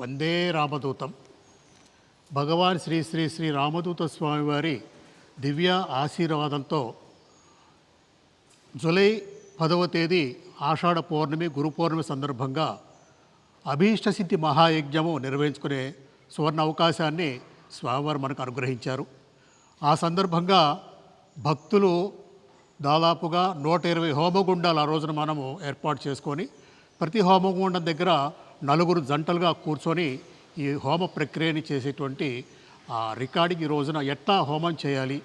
వందే రామదూతం. భగవాన్ శ్రీ శ్రీ శ్రీ రామదూత స్వామివారి దివ్య ఆశీర్వాదంతో జూలై పదవ తేదీ ఆషాఢ పౌర్ణమి గురు పౌర్ణమి సందర్భంగా అభీష్ట సిద్ధి మహాయజ్ఞము నిర్వహించుకునే సువర్ణ అవకాశాన్ని స్వామివారు మనకు అనుగ్రహించారు. ఆ సందర్భంగా భక్తులు దాదాపుగా నూట ఇరవై హోమగుండాలు ఆ రోజున మనము ఏర్పాటు చేసుకొని ప్రతి హోమగుండం దగ్గర నలుగురు జంటలుగా కూర్చొని ఈ హోమ ప్రక్రియని చేసేటువంటి ఆ రికార్డింగ్ ఈ రోజున ఎట్లా హోమం చేయాలి?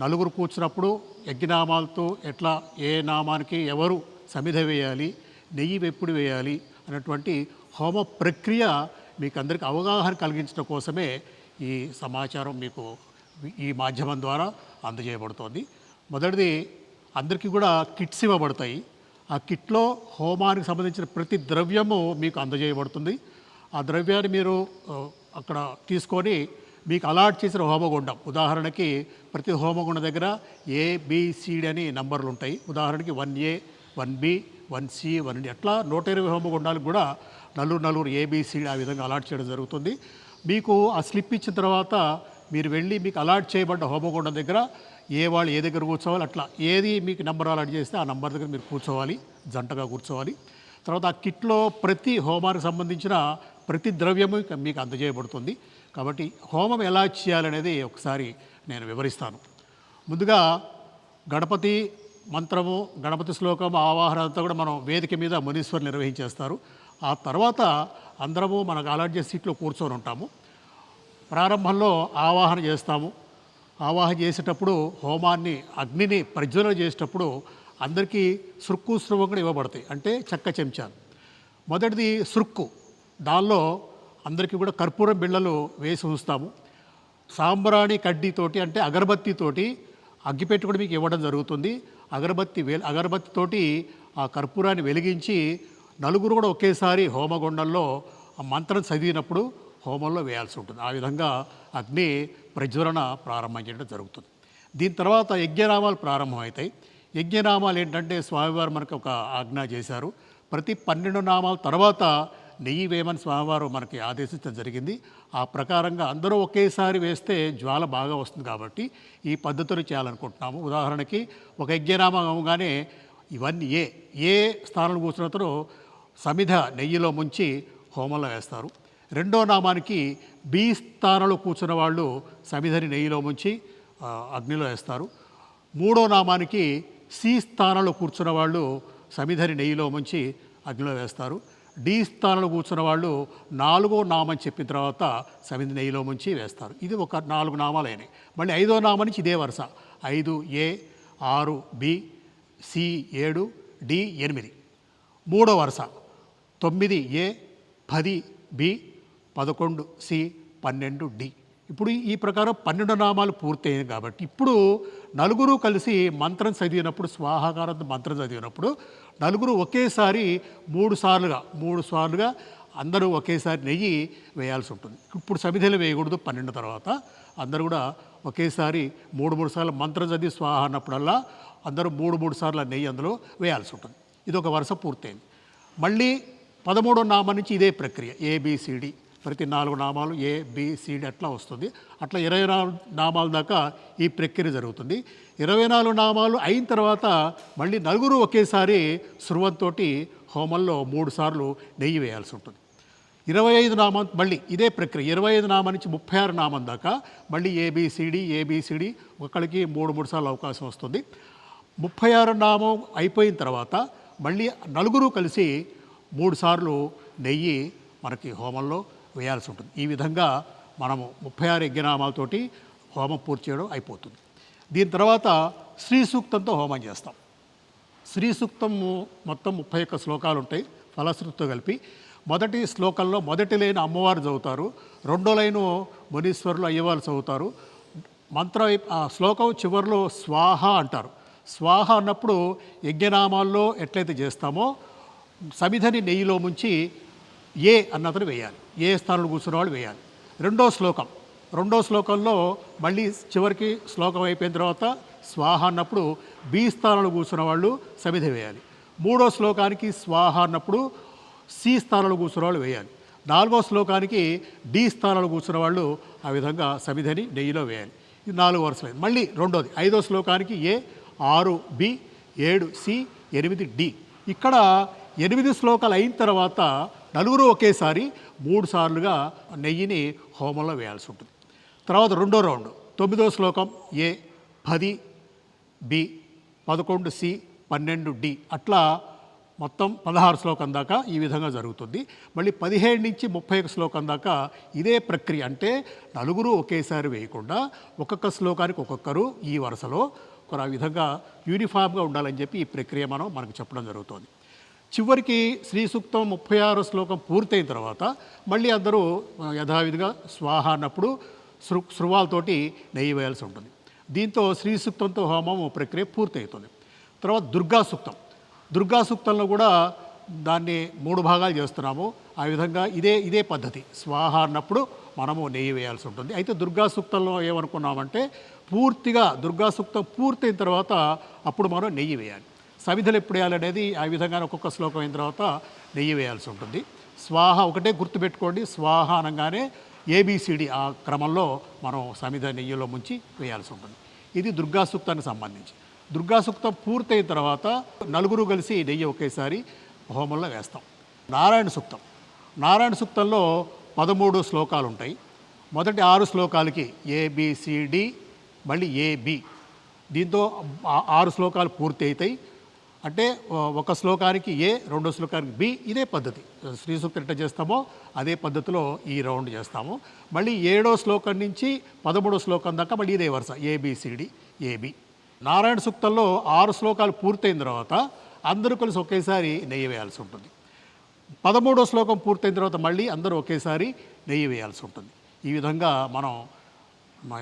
నలుగురు కూర్చున్నప్పుడు యజ్ఞనామాలతో ఎట్లా ఏ నామానికి ఎవరు సమిధ వేయాలి? నెయ్యి వెప్పుడు వేయాలి? అన్నటువంటి హోమ ప్రక్రియ మీకు అందరికీ అవగాహన కలిగించడం కోసమే ఈ సమాచారం మీకు ఈ మాధ్యమం ద్వారా అందజేయబడుతోంది. మొదటిది అందరికీ కూడా కిట్స్ ఇవ్వబడతాయి. ఆ కిట్లో హోమానికి సంబంధించిన ప్రతి ద్రవ్యము మీకు అందజేయబడుతుంది. ఆ ద్రవ్యాన్ని మీరు అక్కడ తీసుకొని మీకు అలాట్ చేసిన హోమగుండం. ఉదాహరణకి ప్రతి హోమగుండం దగ్గర ఏ అని నంబర్లు ఉంటాయి. ఉదాహరణకి one A one B one C one D అట్లా నూట ఇరవై హోమగుండాలకు కూడా నలుగురు నలుగురు ఏబిసిడి ఆ విధంగా అలాట్ చేయడం జరుగుతుంది. మీకు ఆ స్లిప్ ఇచ్చిన తర్వాత మీరు వెళ్ళి మీకు అలాట్ చేయబడ్డ హోమగుండం దగ్గర ఏ వాళ్ళు ఏ దగ్గర కూర్చోవాలి అట్లా ఏది మీకు నెంబర్ అలాట్ చేస్తే ఆ నెంబర్ దగ్గర మీరు కూర్చోవాలి జంటగా కూర్చోవాలి. తర్వాత ఆ కిట్లో ప్రతి హోమానికి సంబంధించిన ప్రతి ద్రవ్యము మీకు అందజేయబడుతుంది. కాబట్టి హోమం ఎలా చేయాలనేది ఒకసారి నేను వివరిస్తాను. ముందుగా గణపతి మంత్రము గణపతి శ్లోకము ఆవాహన అంతా కూడా మనం వేదిక మీద మునీశ్వరు నిర్వహించేస్తారు. ఆ తర్వాత అందరము మనకు అలాట్ చేసే సీట్లో కూర్చొని ఉంటాము. ప్రారంభంలో ఆవాహన చేస్తాము. ఆవాహన చేసేటప్పుడు హోమాన్ని అగ్నిని ప్రజ్వలన చేసేటప్పుడు అందరికీ సుక్కు స్రవం కూడా ఇవ్వబడతాయి. అంటే చెక్క చెంచాలు. మొదటిది సుక్కు దానిలో అందరికీ కూడా కర్పూరం బిళ్ళలు వేసి ఉంచుతాము. సాంబ్రాణి కడ్డీతోటి అంటే అగరబత్తితోటి అగ్గిపెట్టి కూడా మీకు ఇవ్వడం జరుగుతుంది. అగరబత్తి వె అగరబత్తితోటి ఆ కర్పూరాన్ని వెలిగించి నలుగురు కూడా ఒకేసారి హోమగుండంలో ఆ మంత్రం చదివినప్పుడు హోమంలో వేయాల్సి ఉంటుంది. ఆ విధంగా అగ్ని ప్రజ్వలన ప్రారంభం చేయడం జరుగుతుంది. దీని తర్వాత యజ్ఞనామాలు ప్రారంభమవుతాయి. యజ్ఞనామాలు ఏంటంటే స్వామివారు మనకు ఒక ఆజ్ఞ చేశారు. ప్రతి పన్నెండు నామాల తర్వాత నెయ్యి వేయమని స్వామివారు మనకి ఆదేశించడం జరిగింది. ఆ ప్రకారంగా అందరూ ఒకేసారి వేస్తే జ్వాల బాగా వస్తుంది కాబట్టి ఈ పద్ధతులు చేయాలనుకుంటున్నాము. ఉదాహరణకి ఒక యజ్ఞనామం అవగానే ఇవన్నీ ఏ ఏ స్థానంలో కూర్చున్నతను సమిధ నెయ్యిలో ముంచి హోమంలో వేస్తారు. రెండో నామానికి బి స్థానంలో కూర్చున్న వాళ్ళు సమిధని నెయ్యిలో ముంచి అగ్నిలో వేస్తారు. మూడో నామానికి సి స్థానంలో కూర్చున్న వాళ్ళు సమిధని నెయ్యిలో ముంచి అగ్నిలో వేస్తారు. డి స్థానంలో కూర్చున్న వాళ్ళు నాలుగో నామం చెప్పిన తర్వాత సమిధి నెయ్యిలో ముంచి వేస్తారు. ఇది ఒక నాలుగు నామాలైనవి. మళ్ళీ ఐదో నామం నుంచి ఇదే వరుస. ఐదు ఏ ఆరు బి సి ఏడు డి ఎనిమిది. మూడో వరుస. తొమ్మిది ఏ పది బి పదకొండు సి పన్నెండు డి. ఇప్పుడు ఈ ప్రకారం పన్నెండు నామాలు పూర్తయింది కాబట్టి ఇప్పుడు నలుగురు కలిసి మంత్రం చదివినప్పుడు స్వాహాకారం మంత్రం చదివినప్పుడు నలుగురు ఒకేసారి మూడు సార్లుగా మూడు సార్లుగా అందరూ ఒకేసారి నెయ్యి వేయాల్సి ఉంటుంది. ఇప్పుడు సమిధలు వేయకూడదు పన్నెండు తర్వాత. అందరూ కూడా ఒకేసారి మూడు మూడు సార్లు మంత్రం చదివి స్వాహ అన్నప్పుడల్లా అందరూ మూడు మూడు సార్లు నెయ్యి అందులో వేయాల్సి ఉంటుంది. ఇది ఒక వరుస పూర్తయింది. మళ్ళీ పదమూడో నామం నుంచి ఇదే ప్రక్రియ ఏబిసిడి ప్రతి నాలుగు నామాలు ఏ బిసిడి అట్లా వస్తుంది. అట్లా ఇరవై నాలుగు నామాల దాకా ఈ ప్రక్రియ జరుగుతుంది. ఇరవై నాలుగు నామాలు అయిన తర్వాత మళ్ళీ నలుగురు ఒకేసారి శృవంతో హోమంలో మూడు సార్లు నెయ్యి వేయాల్సి ఉంటుంది. ఇరవై ఐదు నామం మళ్ళీ ఇదే ప్రక్రియ. ఇరవై ఐదు నామం నుంచి ముప్పై ఆరు నామం దాకా మళ్ళీ ఏబిసిడి ఏబిసిడి ఒకళ్ళకి మూడు మూడు సార్లు అవకాశం వస్తుంది. ముప్పై ఆరు నామం అయిపోయిన తర్వాత మళ్ళీ నలుగురు కలిసి మూడు సార్లు నెయ్యి మనకి హోమంలో వేయాల్సి ఉంటుంది ఈ విధంగా మనము ముప్పై ఆరు యజ్ఞనామాలతోటి హోమం పూర్తి చేయడం అయిపోతుంది. దీని తర్వాత శ్రీ సూక్తంతో హోమం చేస్తాం. శ్రీ సూక్తం మొత్తం ముప్పై ఒక్క శ్లోకాలు ఉంటాయి ఫలశ్రుతితో కలిపి. మొదటి శ్లోకంలో మొదటి లైన్ అమ్మవారు చదువుతారు రెండో లైను మునీశ్వరులు అయ్యవారు చదువుతారు. మంత్ర ఆ శ్లోకం చివరిలో స్వాహ అంటారు. స్వాహ అన్నప్పుడు యజ్ఞనామాల్లో ఎట్లయితే చేస్తామో సమిధని నెయ్యిలో ముంచి ఏ అన్నతను వేయాలి. ఏ స్థానంలో కూర్చున్న వాళ్ళు వేయాలి. రెండో శ్లోకం. రెండో శ్లోకంలో మళ్ళీ చివరికి శ్లోకం అయిపోయిన తర్వాత స్వాహ అన్నప్పుడు బి స్థానంలో కూర్చున్న వాళ్ళు సమిధ వేయాలి. మూడో శ్లోకానికి స్వాహ అన్నప్పుడు సి స్థానంలో కూర్చున్న వాళ్ళు వేయాలి. నాలుగో శ్లోకానికి డి స్థానంలో కూర్చున్న వాళ్ళు ఆ విధంగా సమిధని నెయ్యిలో వేయాలి. ఇది నాలుగు వరుసలైంది మళ్ళీ రెండోది. ఐదో శ్లోకానికి ఏ ఆరు బి ఏడు సి ఎనిమిది డి. ఇక్కడ ఎనిమిది శ్లోకాలు అయిన తర్వాత నలుగురు ఒకేసారి మూడు సార్లుగా నెయ్యిని హోమంలో వేయాల్సి ఉంటుంది. తర్వాత రెండో రౌండ్ తొమ్మిదో శ్లోకం ఏ పది బి పదకొండు సి పన్నెండు డి అట్లా మొత్తం పదహారు శ్లోకం దాకా ఈ విధంగా జరుగుతుంది. మళ్ళీ పదిహేడు నుంచి ముప్పై ఒక శ్లోకం దాకా ఇదే ప్రక్రియ అంటే నలుగురు ఒకేసారి వేయకుండా ఒక్కొక్క శ్లోకానికి ఒక్కొక్కరు ఈ వరుసలో ఒక ఆ విధంగా యూనిఫామ్గా ఉండాలని చెప్పి ఈ ప్రక్రియ మనం మనకు చెప్పడం జరుగుతుంది. చివరికి శ్రీ సూక్తం ముప్పై ఆరో శ్లోకం పూర్తయిన తర్వాత మళ్ళీ అందరూ యథావిధిగా స్వాహ అన్నప్పుడు శృ శృవాలతోటి నెయ్యి వేయాల్సి ఉంటుంది. దీంతో శ్రీ సూక్తంతో హోమం ప్రక్రియ పూర్తవుతుంది తర్వాత దుర్గా సూక్తం దుర్గా సూక్తంలో కూడా దాన్ని మూడు భాగాలు చేస్తున్నాము. ఆ విధంగా ఇదే ఇదే పద్ధతి. స్వాహ అన్నప్పుడు మనము నెయ్యి వేయాల్సి ఉంటుంది. అయితే దుర్గా సూక్తంలో ఏమనుకున్నామంటే పూర్తిగా దుర్గా సూక్తం పూర్తయిన తర్వాత అప్పుడు మనం నెయ్యి వేయాలి. సవిధలు ఎప్పుడు వేయాలనేది ఆ విధంగా ఒక్కొక్క శ్లోకం అయిన తర్వాత నెయ్యి వేయాల్సి ఉంటుంది. స్వాహ ఒకటే గుర్తుపెట్టుకోండి. స్వాహ అనగానే ఏబిసిడి ఆ క్రమంలో మనం సమిధ నెయ్యిలో ముంచి వేయాల్సి ఉంటుంది. ఇది దుర్గా సూక్తానికి సంబంధించి. దుర్గా సూక్తం పూర్తయిన తర్వాత నలుగురు కలిసి నెయ్యి ఒకేసారి హోమంలో వేస్తాం. నారాయణ సూక్తం. నారాయణ సూక్తంలో పదమూడు శ్లోకాలు ఉంటాయి. మొదటి ఆరు శ్లోకాలకి ఏబిసిడి మళ్ళీ ఏబి దీంతో ఆరు శ్లోకాలు పూర్తి అవుతాయి అంటే ఒక శ్లోకానికి ఏ రెండో శ్లోకానికి బి ఇదే పద్ధతి. శ్రీ సూక్తి ఎట్ట చేస్తామో అదే పద్ధతిలో ఈ రౌండ్ చేస్తాము. మళ్ళీ ఏడో శ్లోకం నుంచి పదమూడో శ్లోకం దాకా మళ్ళీ ఇదే వరుస ఏబిసిడి ఏబి నారాయణ సూక్తంలో ఆరు శ్లోకాలు పూర్తయిన తర్వాత అందరూ కలిసి ఒకేసారి నెయ్యి వేయాల్సి ఉంటుంది. పదమూడో శ్లోకం పూర్తయిన తర్వాత మళ్ళీ అందరూ ఒకేసారి నెయ్యి వేయాల్సి ఉంటుంది. ఈ విధంగా మనం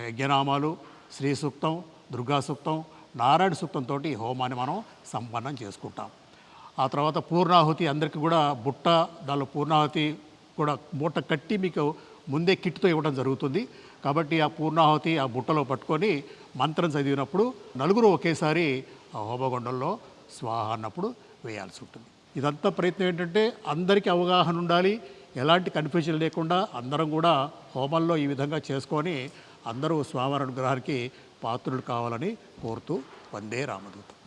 యజ్ఞనామాలు శ్రీ సూక్తం దుర్గా సూక్తం నారాయణ సూక్తంతో హోమాన్ని మనం సంపన్నం చేసుకుంటాం. ఆ తర్వాత పూర్ణాహుతి అందరికీ కూడా బుట్ట దానిలో పూర్ణాహుతి కూడా మూట కట్టి మీకు ముందే కిట్తో ఇవ్వడం జరుగుతుంది. కాబట్టి ఆ పూర్ణాహుతి ఆ బుట్టలో పట్టుకొని మంత్రం చదివినప్పుడు నలుగురు ఒకేసారి ఆ హోమగుండంలో స్వాహ అన్నప్పుడు వేయాల్సి ఉంటుంది. ఇదంతా ప్రయత్నం ఏంటంటే అందరికీ అవగాహన ఉండాలి. ఎలాంటి కన్ఫ్యూజన్ లేకుండా అందరం కూడా హోమంలో ఈ విధంగా చేసుకొని అందరూ స్వామివారి అనుగ్రహానికి పాత్రుడు కావాలని కోరుతూ వందే రామదూతం.